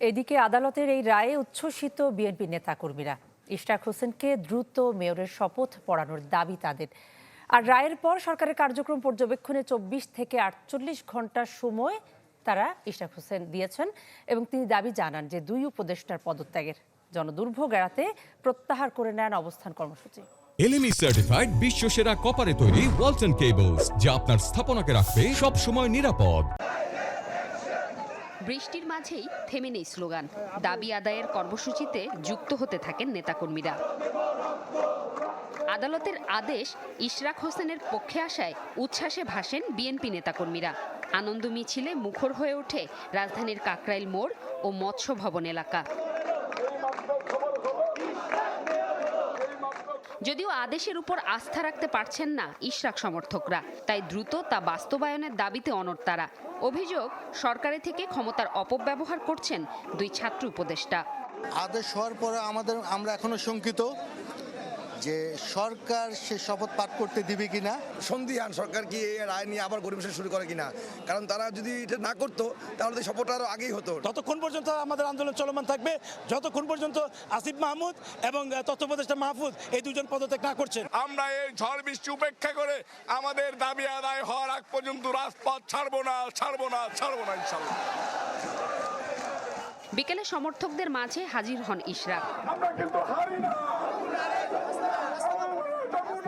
এদিকে আদালতের এই রায়ে উচ্ছ্বসিত বিএনপি নেতাকর্মীরা। ইশরাক হোসেনকে দ্রুত মেয়রের শপথ পড়ানোর দাবি তাদের। আর রায়ের পর সরকারের কার্যক্রম পর্যবেক্ষণে চব্বিশ থেকে আটচল্লিশ ঘণ্টা সময় তারা ইশরাক হোসেন দিয়েছেন এবং তিনি দাবি জানান যে দুই উপদেষ্টার পদত্যাগের জনদুর্ভোগ এড়াতে প্রত্যাহার করে নেন অবস্থান কর্মসূচি। এলএমই সার্টিফাইড বিশ্ব সেরা কপারে তৈরি ওয়ালটন কেবলস যা আপনার স্থাপনাকে রাখবে সব সময় নিরাপদ। বৃষ্টির মাঝেই থেমে নেই স্লোগান। দাবি আদায়ের কর্মসূচিতে যুক্ত হতে থাকেন নেতাকর্মীরা। আদালতের আদেশ ইশরাক হোসেনের পক্ষে আসায় উচ্ছ্বাসে ভাসেন বিএনপি নেতাকর্মীরা। আনন্দ মিছিলে মুখর হয়ে ওঠে রাজধানীর কাকরাইল মোড় ও মৎস্য ভবন এলাকা। যদিও আদেশের উপর আস্থা রাখতে পারছেন না ইশরাক সমর্থকরা, তাই দ্রুত তা বাস্তবায়নের দাবিতে অনর তারা। অভিযোগ সরকারে থেকে ক্ষমতার অপব্যবহার করছেন দুই ছাত্র উপদেষ্টা। আদেশ হওয়ার পরে আমাদের, আমরা এখনও শঙ্কিত। যে সরকার সে শপথ পাঠ করতে দিবে কিনা? সন্দিহান সরকার কি এই রায় নিয়ে আবার গরিব শুরু করে কিনা? কারণ তারা যদি এটা না করতো তাহলে তো শপথটা আরও আগেই হতো। ততক্ষণ পর্যন্ত আমাদের আন্দোলন চলমান থাকবে। যতক্ষণ পর্যন্ত আসিফ মাহমুদ এবং উপদেষ্টা মাহফুজ এই দুজন পদত্যাগ না করছেন। আমরা এই ঝড় বৃষ্টি উপেক্ষা করে আমাদের দাবি আদায় হওয়ার আগ পর্যন্ত রাজপথ ছাড়বো না ছাড়বো না ছাড়বো না ইনশাল্লাহ। বিকেলে সমর্থকদের মাঝে হাজির হন ইশরাক।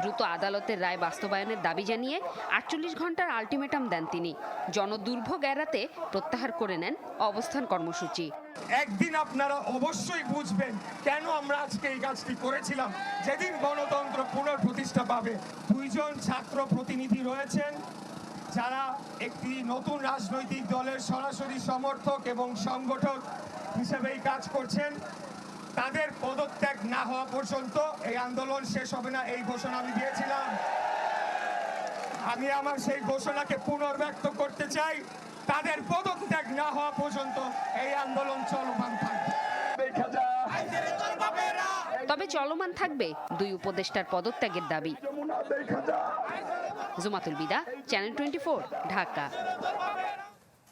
দ্রুত আদালতের রায় বাস্তবায়নের দাবি জানিয়ে আটচল্লিশ ঘণ্টার আলটিমেটাম দেন তিনি। জনদুর্ভোগ এড়াতে প্রত্যাহার করে নেন অবস্থান কর্মসূচি। একদিন আপনারা অবশ্যই বুঝবেন কেন আমরা আজকে এই কাজটি করেছিলাম। যেদিন গণতন্ত্র পুনঃপ্রতিষ্ঠা পাবে দুইজন ছাত্র প্রতিনিধি রয়েছেন। একটি নতুন রাজনৈতিক দলের সরাসরি সমর্থক এবং সংগঠক হিসেবেই কাজ করছেন। তাদের পদত্যাগ না হওয়া পর্যন্ত এই আন্দোলন শেষ হবে না এই ঘোষণা আমি দিয়েছিলাম। আমি আমার সেই ঘোষণাকে পুনর্ব্যক্ত করতে চাই। তাদের পদত্যাগ না হওয়া পর্যন্ত এই আন্দোলন চলমান থাকবে। তবে চলমান থাকবে দুই উপদেষ্টার পদত্যাগের দাবি। Jumatul Bida channel twenty Dhaka.